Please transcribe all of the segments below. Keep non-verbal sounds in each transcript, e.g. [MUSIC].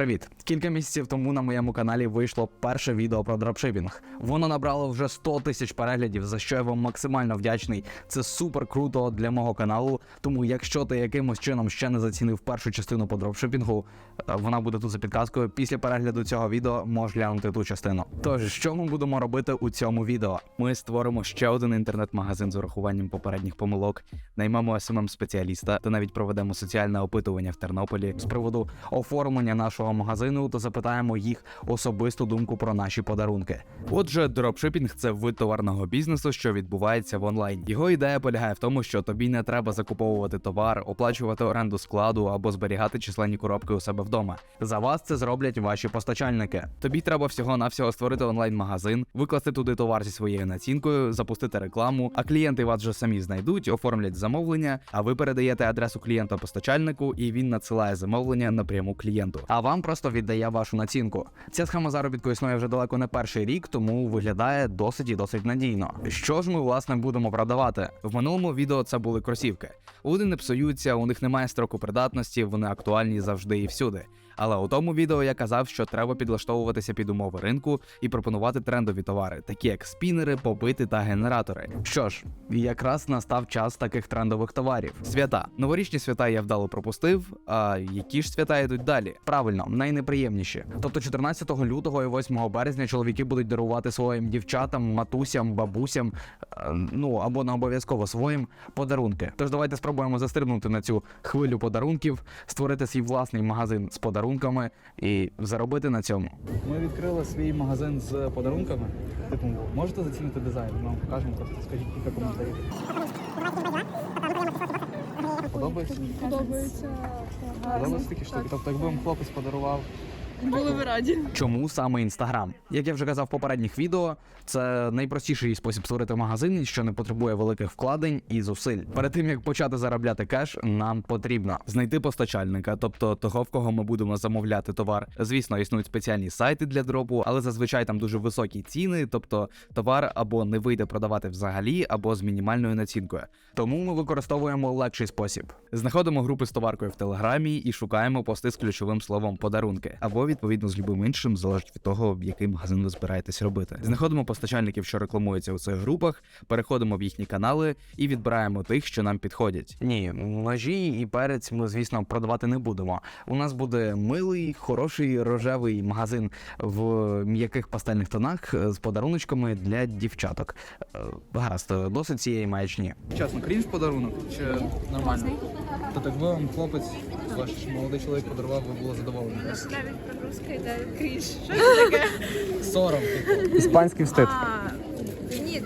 привіт! Кілька місяців тому на моєму каналі вийшло перше відео про дропшипінг. Воно набрало вже 100 тисяч переглядів, за що я вам максимально вдячний. Це супер круто для мого каналу. Тому, якщо ти якимось чином ще не зацінив першу частину по дропшипінгу, е, вона буде тут за підказкою. Після перегляду цього відео можеш глянути ту частину. Тож, що ми будемо робити у цьому відео? Ми створимо ще один інтернет-магазин з урахуванням попередніх помилок, наймемо smm спеціаліста та навіть проведемо соціальне опитування в Тернополі з приводу оформлення нашого магазину та запитаємо їх особисту думку про наші подарунки. Отже, дропшипінг це вид товарного бізнесу, що відбувається в онлайн. Його ідея полягає в тому, що тобі не треба закуповувати товар, оплачувати оренду складу або зберігати численні коробки у себе вдома. За вас це зроблять ваші постачальники. Тобі треба всього навсього створити онлайн-магазин, викласти туди товар зі своєю націнкою, запустити рекламу, а клієнти вас вже самі знайдуть, оформлять замовлення, а ви передаєте адресу клієнта постачальнику, і він надсилає замовлення напряму клієнту. А вам просто віддає вашу націнку. Ця схема заробітку існує вже далеко не перший рік, тому виглядає досить і досить надійно. Що ж ми власне будемо продавати? В минулому відео це були кросівки. Вони не псуються, у них немає строку придатності, вони актуальні завжди і всюди. Але у тому відео я казав, що треба підлаштовуватися під умови ринку і пропонувати трендові товари, такі як спінери, побити та генератори. Що ж, якраз настав час таких трендових товарів. Свята. Новорічні свята я вдало пропустив. А які ж свята йдуть далі? Правильно, найнеприємніші. Тобто 14 лютого і 8 березня чоловіки будуть дарувати своїм дівчатам, матусям, бабусям, е, ну або не обов'язково своїм подарунки. Тож давайте спробуємо застрибнути на цю хвилю подарунків, створити свій власний магазин з подарунками і заробити на цьому. Ми відкрили свій магазин з подарунками. Типу, можете зацінити дизайн? Ми вам покажемо, просто скажіть кілька коментарів. Подобається? Подобається. Подобається такі штуки? Тобто, якби вам хлопець подарував, Були ви раді. Чому саме інстаграм? Як я вже казав в попередніх відео, це найпростіший спосіб створити магазин, що не потребує великих вкладень і зусиль. Перед тим як почати заробляти кеш, нам потрібно знайти постачальника, тобто того, в кого ми будемо замовляти товар. Звісно, існують спеціальні сайти для дропу, але зазвичай там дуже високі ціни, тобто товар або не вийде продавати взагалі, або з мінімальною націнкою. Тому ми використовуємо легший спосіб. Знаходимо групи з товаркою в телеграмі і шукаємо пости з ключовим словом подарунки, або відповідно з любим іншим, залежить від того, який магазин ви збираєтесь робити. Знаходимо постачальників, що рекламуються у цих групах, переходимо в їхні канали і відбираємо тих, що нам підходять. Ні, ножі і перець ми, звісно, продавати не будемо. У нас буде милий, хороший рожевий магазин в м'яких пастельних тонах е, з подаруночками для дівчаток. Е, Гаразд, досить цієї маячні. чесно, крінж подарунок чи нормально? Тобто, якби вам хлопець, ваш молодий чоловік подарував, ви були задоволені. Навіть да, криш. кріж. Що [LAUGHS] це таке? Сором, типу. Іспанський встид. А, ні,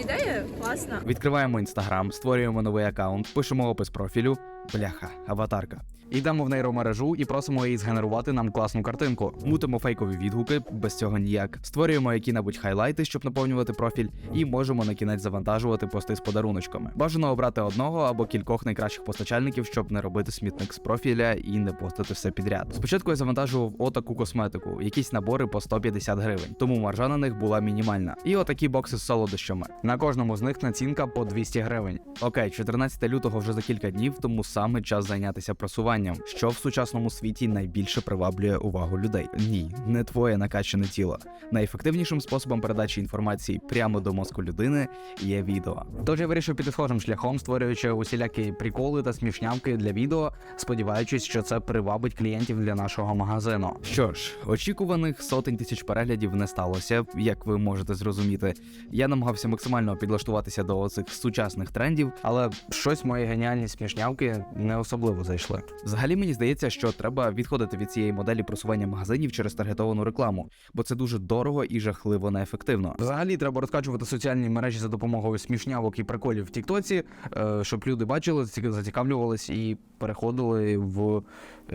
ідея класна. Відкриваємо інстаграм, створюємо новий аккаунт, пишемо опис профілю, бляха, аватарка. Йдемо в нейромережу і просимо її згенерувати нам класну картинку. Мутимо фейкові відгуки, без цього ніяк. Створюємо які-небудь хайлайти, щоб наповнювати профіль, і можемо на кінець завантажувати пости з подаруночками. Бажано обрати одного або кількох найкращих постачальників, щоб не робити смітник з профіля і не постити все підряд. Спочатку я завантажував отаку косметику, якісь набори по 150 гривень, тому маржа на них була мінімальна. І отакі бокси з солодощами. На кожному з них націнка по 200 гривень. Окей, 14 лютого вже за кілька днів, тому саме час зайнятися просуванням, що в сучасному світі найбільше приваблює увагу людей. Ні, не твоє накачане тіло. Найефективнішим способом передачі інформації прямо до мозку людини є відео. Тож я вирішив піти схожим шляхом, створюючи усілякі приколи та смішнявки для відео, сподіваючись, що це привабить клієнтів для нашого магазину. Що ж, очікуваних сотень тисяч переглядів не сталося, як ви можете зрозуміти. Я намагався максимально підлаштуватися до оцих сучасних трендів, але щось мої геніальні смішнявки не особливо зайшли. Взагалі мені здається, що треба відходити від цієї моделі просування магазинів через таргетовану рекламу, бо це дуже дорого і жахливо неефективно. Взагалі треба розкачувати соціальні мережі за допомогою смішнявок і приколів в Тіктоці, е, щоб люди бачили, ці- зацікавлювались і переходили в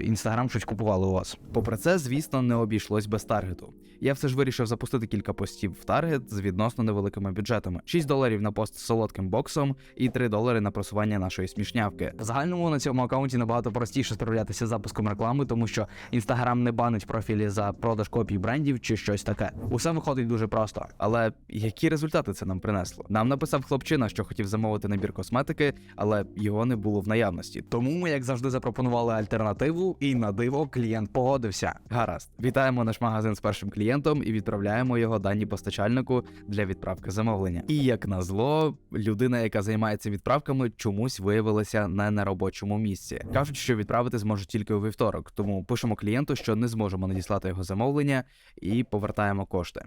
інстаграм, щось купували у вас. Попри це, звісно, не обійшлось без таргету. Я все ж вирішив запустити кілька постів в таргет з відносно невеликими бюджетами: 6 доларів на пост з солодким боксом і 3 долари на просування нашої смішнявки. Загальну загальному на цьому аккаунті набагато простіше справлятися з запуском реклами, тому що інстаграм не банить профілі за продаж копій брендів чи щось таке. Усе виходить дуже просто. Але які результати це нам принесло? Нам написав хлопчина, що хотів замовити набір косметики, але його не було в наявності. Тому ми, як завжди, запропонували альтернативу, і на диво клієнт погодився. Гаразд, вітаємо наш магазин з першим клієнтом і відправляємо його дані постачальнику для відправки замовлення. І як назло, людина, яка займається відправками, чомусь виявилася не на робочому місці. кажуть, що відправити зможуть тільки у вівторок, тому пишемо клієнту, що не зможемо надіслати його замовлення, і повертаємо кошти.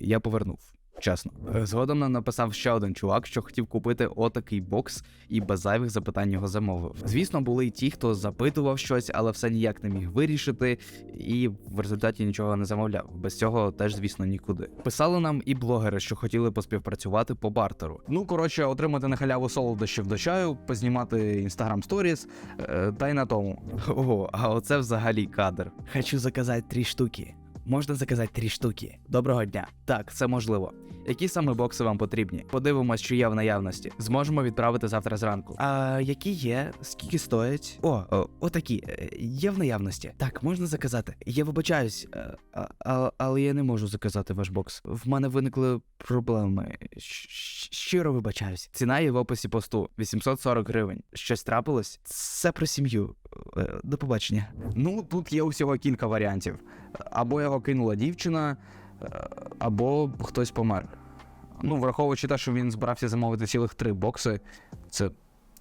Я повернув. Чесно, Е, згодом нам написав ще один чувак, що хотів купити отакий бокс і без зайвих запитань його замовив. Звісно, були й ті, хто запитував щось, але все ніяк не міг вирішити, і в результаті нічого не замовляв. Без цього теж, звісно, нікуди. Писали нам і блогери, що хотіли поспівпрацювати по бартеру. Ну коротше, отримати на халяву солодощів до чаю, познімати інстаграм сторіс, е, та й на тому. Ого, а оце взагалі кадр. Хочу заказати три штуки. Можна заказати три штуки. Доброго дня. Так, це можливо. Які саме бокси вам потрібні? Подивимось, що є в наявності. Зможемо відправити завтра зранку. А які є? Скільки стоять? О, о отакі. Е, Є в наявності. Так, можна заказати. Я вибачаюсь, е, а, а, але я не можу заказати ваш бокс. В мене виникли проблеми. Щиро вибачаюсь. Ціна є в описі посту 840 гривень. Щось трапилось? Це про сім'ю. Е, До побачення. Ну, тут є усього кілька варіантів. Або його кинула дівчина, е, або хтось помер. Ну, враховуючи те, що він збирався замовити цілих три бокси, це.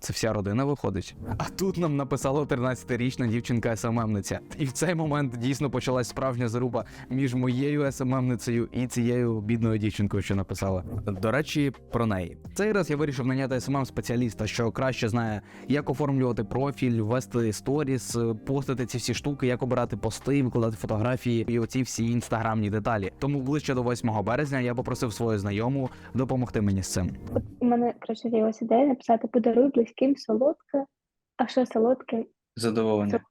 Це вся родина виходить. А тут нам написала 13-річна дівчинка СММниця. І в цей момент дійсно почалась справжня заруба між моєю СММницею і цією бідною дівчинкою, що написала. До речі, про неї. Цей раз я вирішив наняти СММ спеціаліста, що краще знає, як оформлювати профіль, вести сторіс, постити ці всі штуки, як обирати пости, викладати фотографії і оці всі інстаграмні деталі. Тому ближче до 8 березня я попросив свою знайому допомогти мені з цим. У мене коротше з'явилася ідея написати подаруй близьким солодке. А що солодке? Задоволення,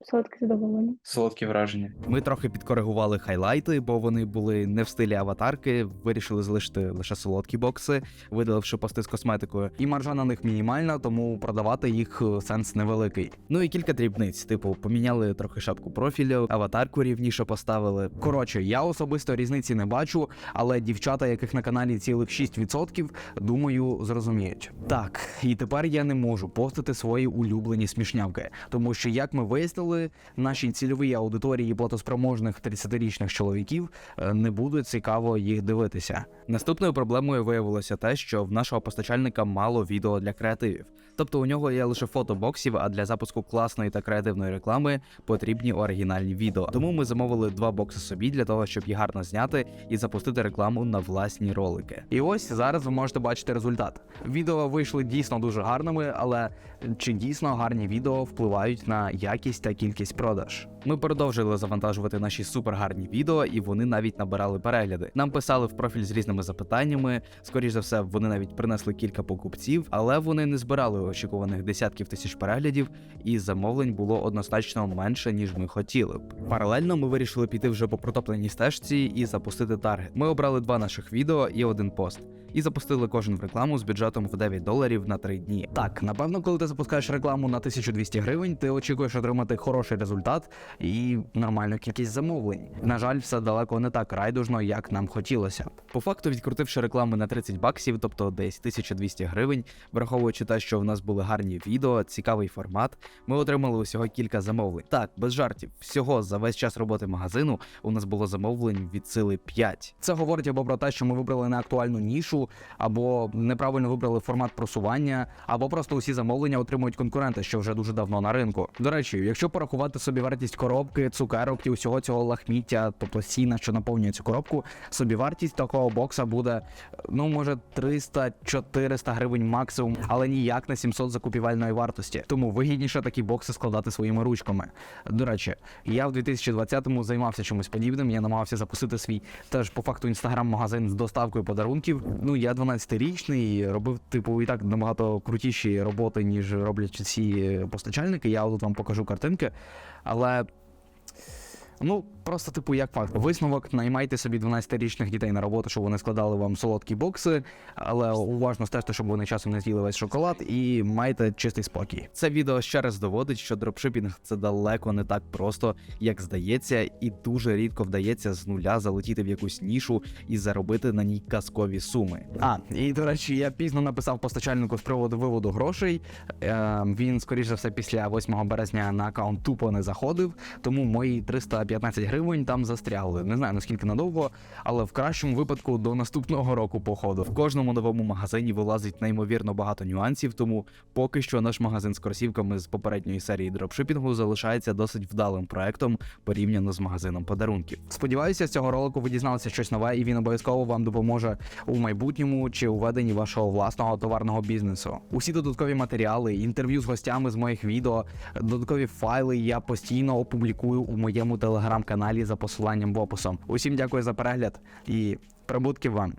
Солодке задоволення. солодкі враження. Ми трохи підкоригували хайлайти, бо вони були не в стилі аватарки. Вирішили залишити лише солодкі бокси, видаливши пости з косметикою. І маржа на них мінімальна, тому продавати їх е, сенс невеликий. Ну і кілька дрібниць, типу, поміняли трохи шапку профілю, аватарку рівніше поставили. Коротше, я особисто різниці не бачу, але дівчата, яких на каналі цілих 6%, думаю, зрозуміють. Так, і тепер я не можу постити свої улюблені смішнявки, тому що, як ми вияснили, нашій цільовій аудиторії платоспроможних 30-річних чоловіків е, не буде цікаво їх дивитися. Наступною проблемою виявилося те, що в нашого постачальника мало відео для креативів. Тобто у нього є лише фото боксів, а для запуску класної та креативної реклами потрібні оригінальні відео. Тому ми замовили два бокси собі для того, щоб їх гарно зняти і запустити рекламу на власні ролики. І ось зараз ви можете бачити результат. Відео вийшли дійсно дуже гарними, але чи дійсно гарні відео впливають на якість та кількість продаж? Ми продовжили завантажувати наші супергарні відео, і вони навіть набирали перегляди. Нам писали в профіль з різними запитаннями. Скоріш за все, вони навіть принесли кілька покупців, але вони не збирали очікуваних десятків тисяч переглядів, і замовлень було однозначно менше, ніж ми хотіли б. Паралельно ми вирішили піти вже по протопленій стежці і запустити таргет. Ми обрали два наших відео і один пост. І запустили кожен в рекламу з бюджетом в 9 доларів на 3 дні. Так, напевно, коли ти запускаєш рекламу на 1200 гривень, ти очікуєш отримати хороший результат і нормальну кількість замовлень. На жаль, все далеко не так райдужно, як нам хотілося. По факту, відкрутивши рекламу на 30 баксів, тобто десь 1200 гривень, враховуючи те, що в нас були гарні відео, цікавий формат, ми отримали усього кілька замовлень. Так, без жартів, всього за весь час роботи магазину у нас було замовлень від сили 5. Це говорить або про те, що ми вибрали неактуальну нішу, або неправильно вибрали формат просування, або просто усі замовлення отримують конкуренти, що вже дуже давно на ринку. До речі, якщо порахувати собі вартість коробки, цукерок і усього цього лахміття, тобто сіна, що наповнює цю коробку, собівартість такого бокса буде, ну може 300-400 гривень максимум, але ніяк на 700 закупівельної вартості. Тому вигідніше такі бокси складати своїми ручками. До речі, я в 2020-му займався чимось подібним. Я намагався запустити свій теж по факту інстаграм-магазин з доставкою подарунків. Ну я 12-річний, робив типу і так набагато крутіші роботи, ніж роблять ці постачальники. Я тут вам покажу картинки, але. Ну, просто типу, як факт. Висновок, наймайте собі 12-річних дітей на роботу, щоб вони складали вам солодкі бокси, але уважно стежте, щоб вони часом не з'їли весь шоколад і майте чистий спокій. Це відео ще раз доводить, що дропшипінг це далеко не так просто, як здається, і дуже рідко вдається з нуля залетіти в якусь нішу і заробити на ній казкові суми. А і до речі, я пізно написав постачальнику з приводу виводу грошей. Е, він, скоріш за все, після 8 березня на аккаунт тупо не заходив, тому мої 315 гривень там застрягли. Не знаю наскільки надовго, але в кращому випадку до наступного року, походу. В кожному новому магазині вилазить неймовірно багато нюансів, тому поки що наш магазин з кросівками з попередньої серії дропшипінгу залишається досить вдалим проектом порівняно з магазином подарунків. Сподіваюся, з цього ролику ви дізналися щось нове, і він обов'язково вам допоможе у майбутньому чи у веденні вашого власного товарного бізнесу. Усі додаткові матеріали, інтерв'ю з гостями з моїх відео, додаткові файли я постійно опублікую у моєму телеграм-каналі за посиланням в описом. Усім дякую за перегляд і прибутків вам!